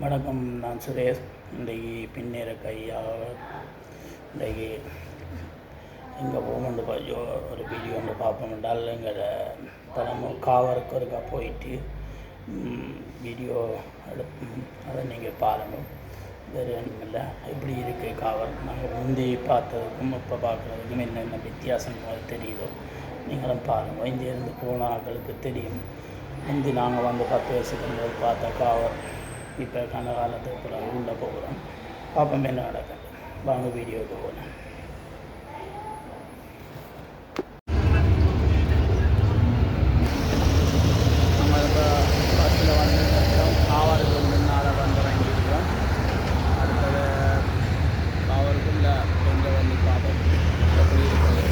வணக்கம் நான் சுரேஷ். இன்றைக்கு பின்னேற கையாக இன்றைக்கு எங்கே போகணும்னு கொஞ்சம் ஒரு வீடியோ ஒன்று பார்ப்போம். என்றால் எங்களை தினமும் காவருக்கு ஒருக்கா போயிட்டு வீடியோ எடுப்போம். அதை நீங்கள் பாருங்கள். வேறு ஒன்றும் இல்லை. எப்படி இருக்குது காவல்? நாங்கள் முந்தி பார்த்ததுக்கும் இப்போ பார்க்குறதுக்கும் என்னென்ன வித்தியாசம் தெரியுதோ நீங்களும் பாருங்கள். இங்கேருந்து போன ஆட்களுக்கு தெரியும். முந்தி நாங்கள் வந்து பத்து வருஷத்துக்கு முதல் பார்த்த காவல் இப்போ கன காலத்துக்கு பிறகு உள்ளே போகிறோம் பார்ப்போம் என்ன நடக்குது வாங்க வீடியோவுக்கு போகலாம் நம்ம இப்போ பஸ்ஸில் வந்து காவலுக்கு முன்னால் வந்து இறங்கியிருக்கிறோம் அடுத்தது காவலுக்குள்ள கொஞ்சம் வந்து பார்ப்போம் எப்படி இருக்குது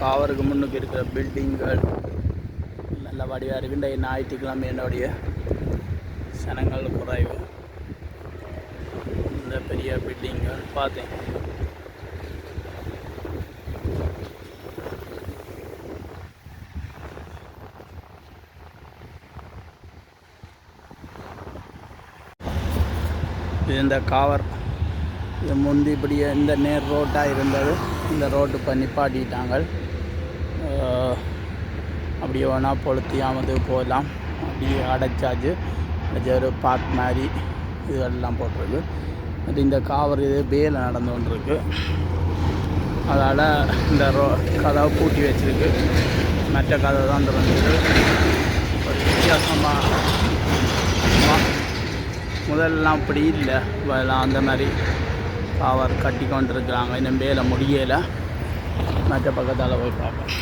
காவருக்கு முன்னுக்கு இருக்கிற பில்டிங்கள் நல்ல வடிவாக இருக்குண்ட ஞாயிற்றுக்கிழமை என்னுடைய சனங்கள் குறைவு. இந்த பெரிய பில்டிங்கள் பார்த்தேன். இது இந்த காவர் இது முந்தி இப்படியே இந்த நேர் ரோட்டாக இருந்தது. இந்த ரோட்டு இப்போ நிப்பாட்டிட்டாங்க. அஹ் அப்படியே வேணால் பொழுத்தியாமது போகலாம். அப்படியே அடைச்சாச்சு. அது ஒரு பார்க் மாதிரி இதெல்லாம் போட்டிருக்கு. அது இந்த காவர் இது வேலை நடந்து கொண்டிருக்கு. அதால் இந்த ரோ கதவை பூட்டி வச்சிருக்கு. மற்ற கதை தான் திறந்துருக்கு ஒரு வித்தியாசமாக முதல்லாம் அப்படி இல்லை. இப்பெல்லாம் அந்த மாதிரி காவர் கட்டி கொண்டு இருக்கிறாங்க இன்னும் வேலை முடியலை. மற்ற பக்கத்தால் போய் பார்ப்போம்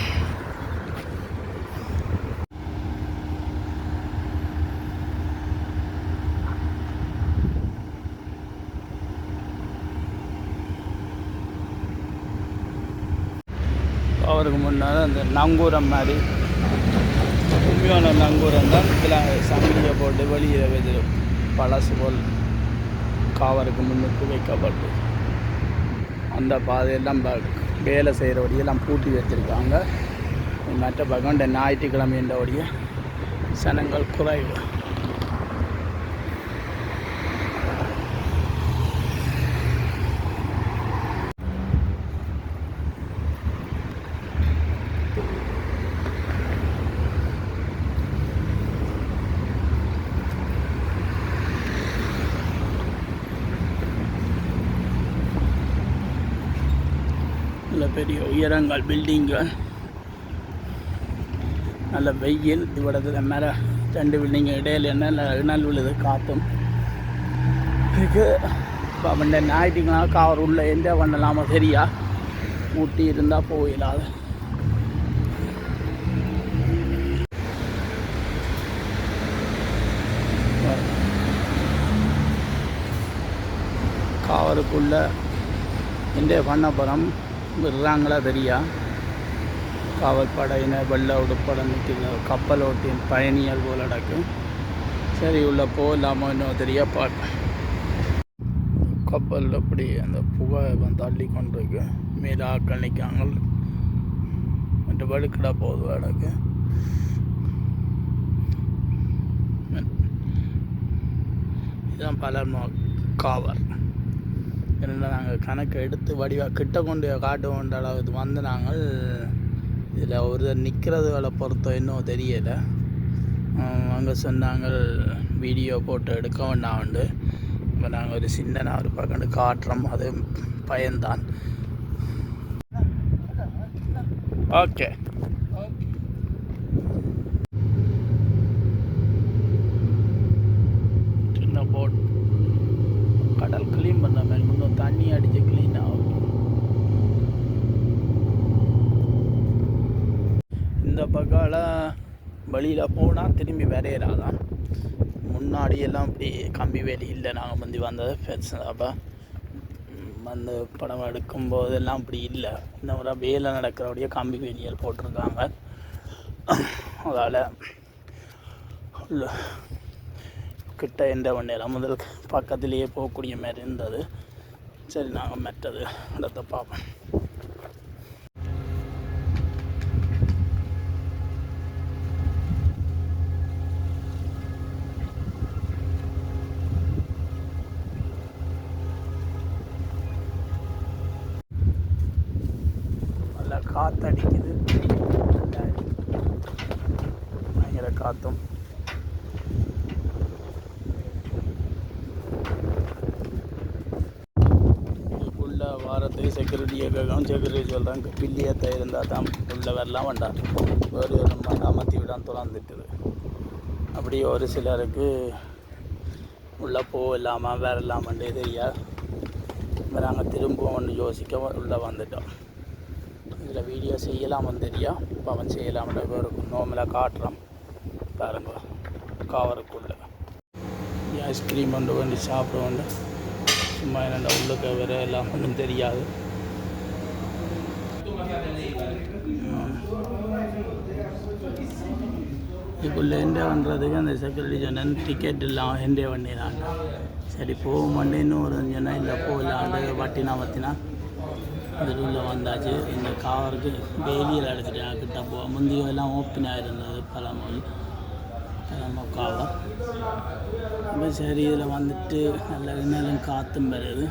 அவருக்கு முன்னால் அந்த நங்கூரம் மாதிரி உண்மையான நங்கூரம் தான் இதில் சமையை போட்டு வெளியில் வெது பழசு போல் காவருக்கு முன்னுக்கு வைக்கப்பட்டு அந்த பாதையெல்லாம் ப- வேலை செய்கிறபடியெல்லாம் பூட்டி வச்சுருக்காங்க. மற்ற பகவண்ட இந்த ஞாயிற்றுக்கிழமைன்றபடிய சனங்கள் குறைவு நல்ல பெரிய உயரங்கள் பில்டிங்கள் நல்ல வெயில் இவ்வளவு மேலே ரெண்டு பில்டிங் இடையில என்ன நல்ல இணல் விழுது காற்றும் இதுக்கு இப்போ அவன் ஞாயிற்றுக்கிழமை கார் உள்ள எந்த பண்ணலாமா சரியா? ஊட்டி இருந்தால் போயிடாது. காவலுக்குள்ள எந்த போகிறோம் விடுறாங்களா தெரியா? காவல் படையினர் வெள்ள உடுப்பட நிற்கிற கப்பல் ஓட்டின் பயணிகள் போல் நடக்கும். சரி உள்ள போகலாமோ இன்னும் தெரியா பார்ப்பேன் கப்பல் அப்படி அந்த புகை வந்து தள்ளி கொண்டிருக்கு. மேலே ஆக்கள் நிற்காங்க மற்ற வழுக்கடா போகுது எனக்கு. இதுதான் பலர்மா காவர் என்ன நாங்கள் கணக்கு எடுத்து வடிவாக கிட்ட கொண்டு காட்டுவோன்ற அளவுக்கு வந்து நாங்கள் இதில் ஒரு வேலை பொறுத்த இன்னும் தெரியலை. அங்கே சொன்னாங்க வீடியோ போட்டு எடுக்க வேண்டாம் உண்டு இப்போ நாங்கள் ஒரு சின்ன ஒரு பக்கம் காட்டுறோம் அது பயன்தான். ஓகே சின்ன போட் கடல் க்ளீன் பண்ண மேல் இன்னும் தண்ணி அடித்து க்ளீன் ஆகும் இந்த பக்கால வழியில் போனால் திரும்பி வரையறாதான் முன்னாடி எல்லாம் இப்படி கம்பி வேலி இல்லை. நாங்கள் முந்தி வந்தது பெருசு அப்போ வந்து படம் எடுக்கும் போதெல்லாம் அப்படி இல்லை. இந்த முறை வேலை நடக்கிறபடியே கம்பி வேலியல் போட்டிருக்காங்க. அதால் உள்ள கிட்ட எந்த வண்டியெல்லாம் முதல் பக்கத்துலேயே போகக்கூடிய மாதிரி இருந்தது. சரி நாங்கள் மெட்டது இடத்த பார்ப்போம். பார்த்தோம். உள்ள வாரத்துக்கு செக்யூரிட்டியை கேட்கணும் செக்யூரிட்டி சொல்கிறாங்க பில்லியத்தை இருந்தால் தான் உள்ளே வரலாம் வேண்டாம் ஒரு நம்ம அமர்த்தி விடாம துறந்துட்டுது. அப்படி ஒரு சிலருக்கு உள்ளே போகலாமா வரலாமான்றே தெரியாது. நாங்கள் திரும்பவும் யோசிக்க உள்ளே வந்துட்டோம். இதில் வீடியோ செய்யலாமான்னு தெரியா? பவன் அவன் செய்யலாம்ன்ற ஒரு நோமில் காட்டுறான். பாருங்க. காவரக்குள்ள. ஐஸ்கிரீம் கொண்டு வந்து சாப்பிட வந்து சும்மா என்னென்ன உள்ளுக்க வேற எல்லாம் ஒன்றும் தெரியாது இப்போ என்டே பண்ணுறதுக்கு அந்த செக்யூரிட்டி சொன்னேன் டிக்கெட் இல்லாமல் என்டே பண்ணிடான் சரி போக மாட்டேன்னு ஒரு சொன்னால் இல்லை போகலாண்டு வட்டினா வத்தினா அதில் உள்ள வந்தாச்சு. இந்த காவருக்கு டெய்லியில் அடிச்சிட்டாங்க கிட்ட போ முந்தைய எல்லாம் ஓப்பன் ஆகிருந்தது பழமொழி. பழமொழி காவர் இப்போ சரி இதில் வந்துட்டு நல்ல இன்னும் காற்றும் வருது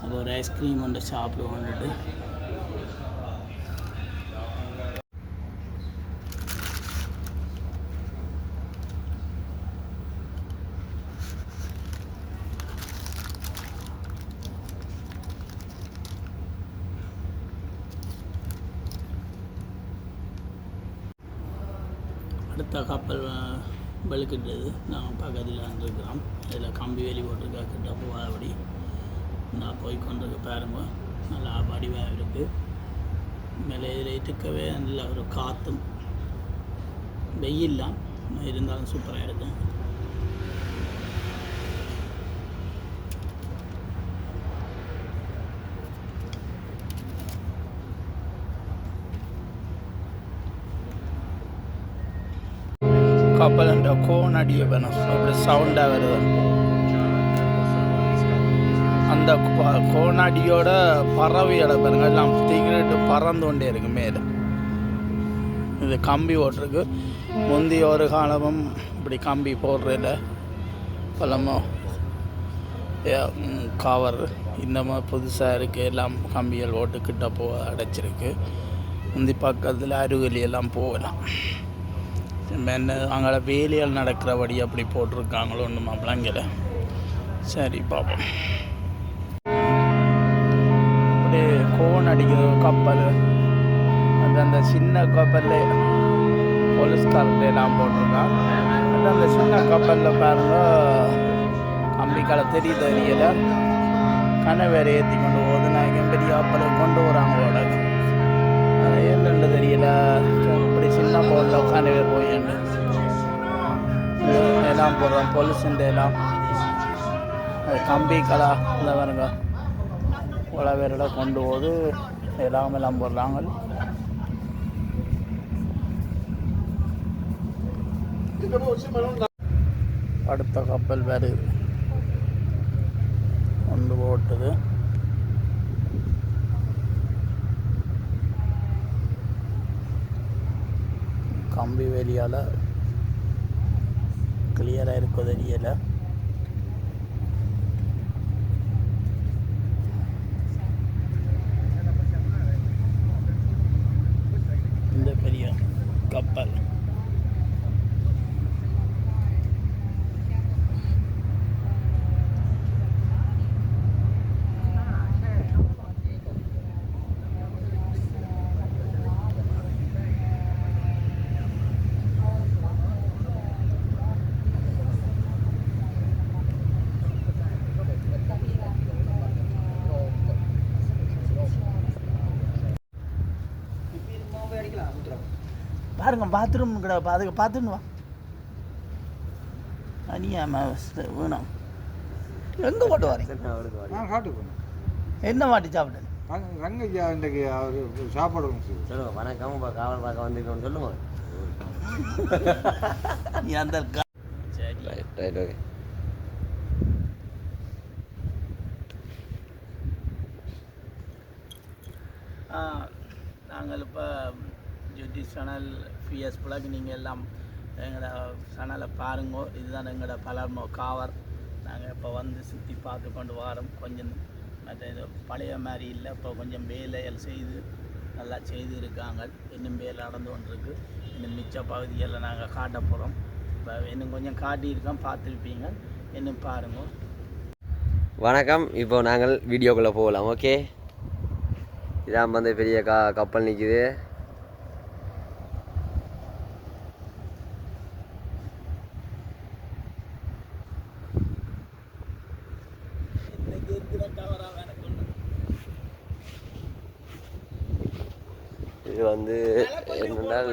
அப்போ ஒரு ஐஸ்கிரீம் ஒன்று சாப்பிடுவோன்ட்டு அடுத்த கப்பல் அஹ், நாங்கள் பக்கத்தில் வந்துருக்கிறோம். இதில் கம்பி வேலி போட்டிருக்கா கிட்ட போகாதபடி. நான் போய் கொண்டிருக்க பாருங்க. நல்லா வடிவாக இருக்குது மேலே இதில் இருக்கவே நல்ல ஒரு காற்றும் வெயில்லாம் இருந்தாலும் சூப்பராக இருக்கும். கப்பல் கோன் அடிய வேணும். அப்படி சவுண்டாக வருது அந்த ப- கோணடியோட பறவையோட பாருங்க எல்லாம் திகிரிட்டு பறந்து கொண்டே இருக்கு மேலே. இது கம்பி ஓட்டிருக்கு. முந்தைய ஒரு காலமும் இப்படி கம்பி போடுறதில்ல பழமோ கவர் இந்த மாதிரி புதுசாக இருக்குது எல்லாம் கம்பிகள் ஓட்டுக்கிட்ட போ அடைச்சிருக்கு. முந்தி பக்கத்தில் அருகலி எல்லாம் போகலாம். என்ன அங்கே வேலையால் நடக்கிறபடி அப்படி போட்டிருக்காங்களோ ஒன்று அப்படிங்கிற சரி பார்ப்போம் அப்படியே கோன் அடிக்குது கப்பல். அது அந்த சின்ன கப்பலில் போலீஸ்காரர்கள் எல்லாம் போட்டிருக்கான் அது அந்த சின்ன கப்பலில் பாருங்க அம்பிக்கால தெரிய தெரியல. வேற ஏற்றி கொண்டு போகுது. நான் பெரிய கப்பலை கொண்டு வராங்களோட அது என்னென்று தெரியல. இப்படி சின்ன போர்டில் உட்காந்து பேர் எல்லாம் போடுறோம் பொலிசுண்டு எல்லாம் அது கம்பி கலா இந்த பாருங்க இவ்வளோ பேரோட கொண்டு போது எல்லாம் எல்லாம் போடுறாங்க அடுத்த கப்பல் வருது கொண்டு போட்டுது கம்பி வேலியால் கிளியராக இருக்கோ தெரியலை இந்த பெரிய கப்பல் பாருங்க பாத்ரூம் கூட அதுக்கு பார்த்துன்னு வா. அனியாம வேணும் எங்கே போட்டு வரீங்க? என்ன மாட்டி சாப்பிட்டேன் ரங்க- ரங்கய்யா இன்றைக்கு அவர் சாப்பாடு. சொல்லுங்க வணக்கம் காவல் பார்க்க வந்திருக்கோம்னு சொல்லுங்க. நீ அந்த ரைட் ஓகே ஆ, நாங்கள் இப்போ ஜூட்டி சேனல் பிஎஸ் பிளக் நீங்கள் எல்லாம் எங்களோட சேனலை பாருங்க. இதுதான் எங்களோட பலர்மோ காவர். நாங்கள் இப்போ வந்து சுற்றி பார்த்து கொண்டு வரோம். கொஞ்சம் மற்ற இது பழைய மாதிரி இல்லை. இப்போ கொஞ்சம் வேலைகள் செய்து நல்லா செய்து இருக்காங்க. இன்னும் வேலை நடந்து கொண்டிருக்கு. இன்னும் மிச்ச பகுதிகளில் நாங்கள் காட்ட போகிறோம் இப்போ இன்னும் கொஞ்சம் காட்டியிருக்கோம் பார்த்துருப்பீங்க. இன்னும் பாருங்க. வணக்கம். இப்போ நாங்கள் வீடியோக்குள்ளே போகலாம். ஓகே? இதான் வந்து பெரிய க கப்பல் நிற்கிது இன்னைக்கு இருக்கிற டவராக எனக்கு ஒன்று இது வந்து என்னென்னால்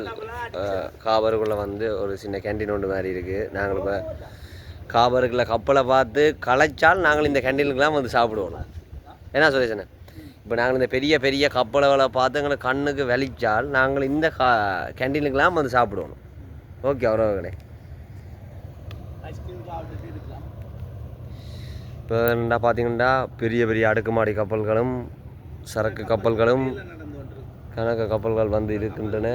காபருக்குள்ளே வந்து ஒரு சின்ன கேன்டீன் ஒன்று மாதிரி இருக்குது நாங்கள் இப்போ காபருக்குள்ள கப்பலை பார்த்து களைச்சால் நாங்கள் இந்த கேண்டீனுக்குலாம் வந்து சாப்பிடுவோம். என்ன சுரேஷனே? இப்போ நாங்கள் இந்த பெரிய பெரிய கப்பல்களை பார்த்து எங்களுக்கு கண்ணுக்கு வெளிச்சால் நாங்கள் இந்த கா கேண்டீனுக்கெலாம் வந்து சாப்பிடுவோம். ஓகே உறவுகளே. இப்போ என்ன பார்த்தீங்கன்னா பெரிய பெரிய அடுக்குமாடி கப்பல்களும் சரக்கு கப்பல்களும் கணக்கு கப்பல்கள் வந்து இருக்கின்றன.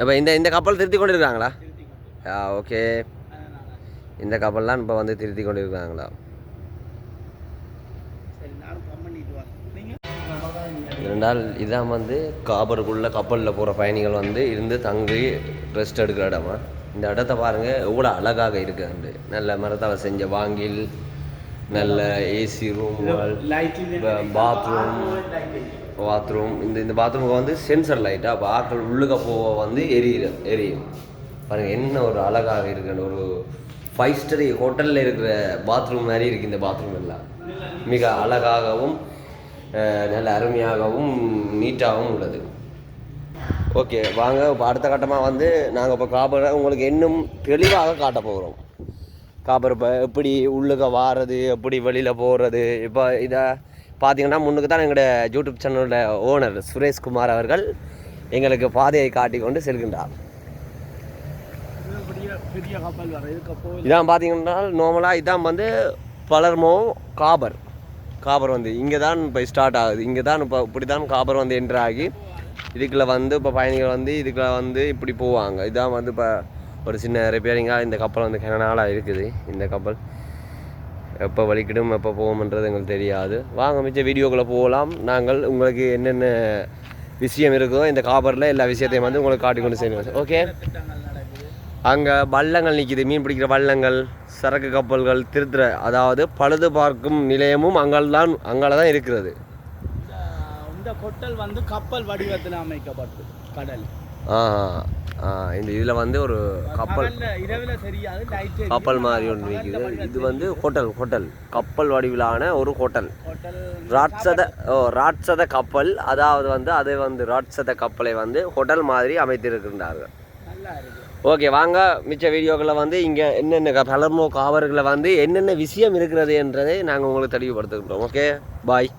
இப்போ இந்த இந்த கப்பல் திருத்தி கொண்டு இருக்காங்களா திருத்தி கொண்டு ஆ ஓகே. இந்த கப்பல்லாம் இப்போ வந்து திருத்தி கொண்டு இருக்காங்களா இதான் வந்து காபருக்குள்ள கப்பலில் போகிற பயணிகள் வந்து இருந்து தங்கி ரெஸ்ட் எடுக்கிற இடமா? இந்த இடத்த பாருங்கள் எவ்வளோ அழகாக இருக்குது நல்ல மரத்தால் செஞ்ச வாங்கில் நல்ல ஏசி ரூம்கள் பாத்ரூம் பாத்ரூம் இந்த இந்த பாத்ரூமுக்கு வந்து சென்சர் லைட்டாக அப்போ ஆட்கள் உள்ளுக்க போக வந்து எரியுது எரியும். பாருங்கள் என்ன ஒரு அழகாக இருக்குன்னு ஒரு ஃபைவ் ஸ்டார் ஹோட்டலில் இருக்கிற பாத்ரூம் மாதிரி இருக்குது இந்த பாத்ரூம் எல்லாம். மிக அழகாகவும் நல்ல அருமையாகவும் நீட்டாகவும் உள்ளது. ஓகே வாங்க இப்போ அடுத்த கட்டமாக வந்து நாங்கள் இப்போ காபரை உங்களுக்கு இன்னும் தெளிவாக காட்ட போகிறோம் காப்பர் இப்போ எப்படி உள்ளுக்க வாரது எப்படி வெளியில் போகிறது இப்போ இதை பார்த்தீங்கன்னா முன்னுக்கு தான் எங்களோட யூடியூப் சேனலோட ஓனர் சுரேஷ்குமார் அவர்கள் எங்களுக்கு பாதையை காட்டி கொண்டு செல்கின்றார். இதான் பார்த்தீங்கன்னா நார்மலாக இதான் வந்து பலர்மோ காபர். காபர் வந்து இங்கே தான் இப்போ ஸ்டார்ட் ஆகுது. இங்கே தான் இப்போ இப்படி தான் காபர் வந்து என்ட்ரு ஆகி இதுக்குள்ளே வந்து இப்போ பயணிகள் வந்து இதுக்குள்ளே வந்து இப்படி போவாங்க. இதான் வந்து இப்போ ஒரு சின்ன ரிப்பேரிங்காக இந்த கப்பல் வந்து கிண நாளாக இருக்குது. இந்த கப்பல் எப்போ வலிக்கிடும் எப்போ போகும்ன்றது எங்களுக்கு தெரியாது. வாங்க மிச்ச வீடியோக்குள்ளே போகலாம் நாங்கள் உங்களுக்கு என்னென்ன விஷயம் இருக்கோ இந்த காபரில் எல்லா விஷயத்தையும் வந்து உங்களுக்கு காட்டி கொண்டு செய்யணும் ஓகே அங்கே வள்ளங்கள் நிற்கிது மீன் பிடிக்கிற வள்ளங்கள் சரக்கு கப்பல்கள் திருத்துற அதாவது பழுது பார்க்கும் நிலையமும் அங்கால் தான் அங்கால தான் இருக்கிறது. இந்த கொட்டல் வந்து கப்பல் வடிவத்தில் அமைக்கப்பட்டு கடல். ஆ இந்த இதில் வந்து ஒரு கப்பல் கப்பல் மாதிரி ஒன்று நிற்கிது இது வந்து ஹோட்டல் ஹோட்டல். கப்பல் வடிவிலான ஒரு ஹோட்டல். ராட்சத ஓ ராட்சத கப்பல். அதாவது வந்து அது வந்து ராட்சத கப்பலை வந்து ஹோட்டல் மாதிரி அமைத்திருக்கின்றார்கள். ஓகே வாங்க. மிச்ச வீடியோக்களில் வந்து இங்கே என்னென்ன பலர்மோ காவர்களில் வந்து என்னென்ன விஷயம் இருக்கிறது என்றதை நாங்கள் உங்களுக்கு தெளிவுபடுத்துகின்றோம். Okay bye.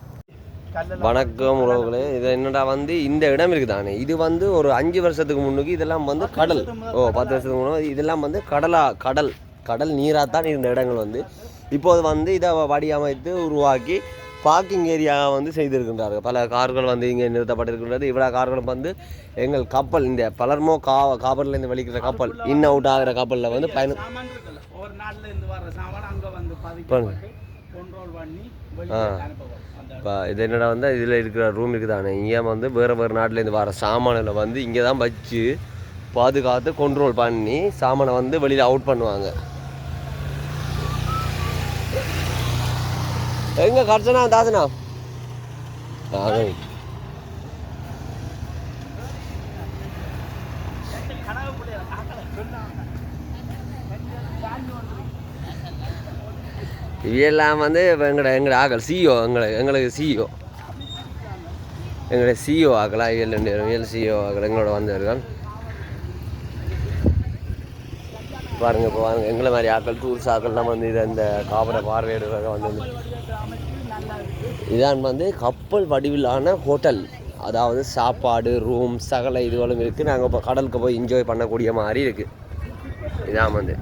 வணக்கம் உறவுகளே. இது என்னடா வந்து இந்த இடம் இருக்குதானே? இது வந்து ஒரு அஞ்சு வருஷத்துக்கு முன்னுக்கு இதெல்லாம் வந்து கடல். ஓ பத்து வருஷத்துக்கு முன்னாடி இதெல்லாம் வந்து கடலா கடல். கடல் நீராக தான் இருந்த இடங்கள் வந்து. இப்போது வந்து இதை வடிவமைத்து உருவாக்கி பார்க்கிங் ஏரியா வந்து செய்திருக்கின்றார்கள். பல கார்கள் வந்து இங்கே நிறுத்தப்பட்டிருக்கின்றது. இவ்வளோ கார்களும் வந்து எங்கள் கப்பல் இந்த பலர்மோ கா காபர்லேருந்து வலிக்கிற கப்பல் இன் அவுட் ஆகிற கப்பலில் வந்து பயணம் ஒரு நாள்ல இருந்து வர்ற சாமான் அங்க வந்து பாருங்க. பதிக்கப்பட்டு இப்போ இது என்னடா வந்து இதில் இருக்கிற ரூம் இருக்குதானே? இங்கே வந்து வேறு வேறு நாட்டிலேருந்து வர சாமானில் வந்து இங்கே தான் வச்சு பாதுகாத்து கண்ட்ரோல் பண்ணி சாமானை வந்து வெளியில் அவுட் பண்ணுவாங்க. எங்க கர்ச்சனா தாசனா? அதான். இவையெல்லாம் வந்து இப்போ எங்களோட எங்களோட ஆக்கள் சிஇஓ எங்களை எங்களுக்கு சிஇஓ எங்களோட சிஇஓ ஆக்கலாம் இயல் ரெண்டு இயல் சிஓ ஆக்கள் எங்களோட வந்தவர்கள். பாருங்கள் இப்போ பாருங்கள் எங்களை மாதிரி ஆக்கள் டூர்ஸ் ஆக்கள்லாம் வந்து இது இந்த காபரை பார்வையிடுறதாக வந்து வந்து இதான் வந்து கப்பல் வடிவிலான ஹோட்டல். அதாவது சாப்பாடு ரூம் சகல இதுகளும் இருக்குது நாங்கள் இப்போ கடலுக்கு போய் என்ஜாய் பண்ணக்கூடிய மாதிரி இருக்குது இதான் வந்து.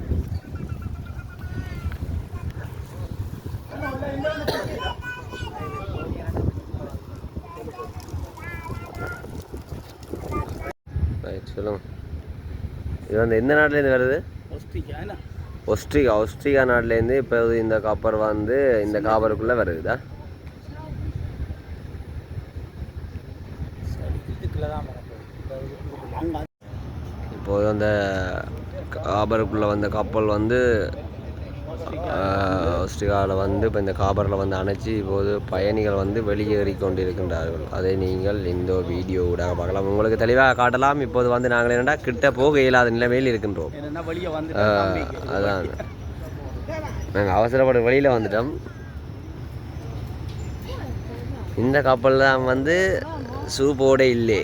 சொல்லுங்கள் இது வந்து எந்த நாட்டிலேருந்து வருது? ஒஸ்ட்ரிகா ஒஸ்ட்ரிகா நாட்டிலேருந்து இப்போ இந்த காப்பர் வந்து இந்த காப்பருக்குள்ளே வருதுதா? இப்போது அந்த காப்பருக்குள்ளே வந்த கப்பல் வந்து ஆஸ்திரியாவில் வந்து இப்போ இந்த காபரில் வந்து அணைச்சி இப்போது பயணிகள் வந்து வெளியேறி கொண்டிருக்கின்றார்கள் அதை நீங்கள் இந்த வீடியோ ஊடாக பார்க்கலாம். உங்களுக்கு தெளிவாக காட்டலாம். இப்போது வந்து நாங்கள் என்னடா கிட்ட போக இயலாத நிலைமையில் இருக்கின்றோம். என்னன்னா அதான். நாங்கள் அவசரப்பட்டு வெளியில் வந்துட்டோம். இந்த கப்பல் தான் வந்து ஷூ போட இல்லை.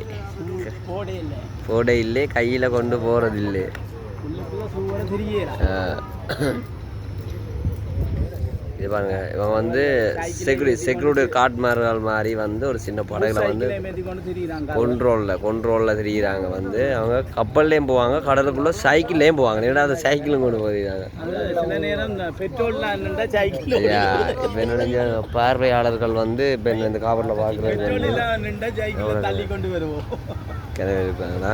போடே இல்லை. கையில் கொண்டு போகிறது இல்லை இது பாருங்க இவன் வந்து செக்யூரி செக்யூரிட்டி காட்மார்கள் மாதிரி வந்து ஒரு சின்ன படகுல வந்து கொண்ட்ரோலில் கொண்ட்ரோலில் தெரியுறாங்க. வந்து. அவங்க கப்பல்லையும் போவாங்க கடலுக்குள்ளே சைக்கிள்லேயும் போவாங்க. ஏன்னா அந்த சைக்கிளும் கொண்டு போயிருக்காங்க. இப்போ என்னோட பார்வையாளர்கள் வந்து இப்போ இந்த காவலில் பார்க்குறது கிணறு இருப்பாங்களா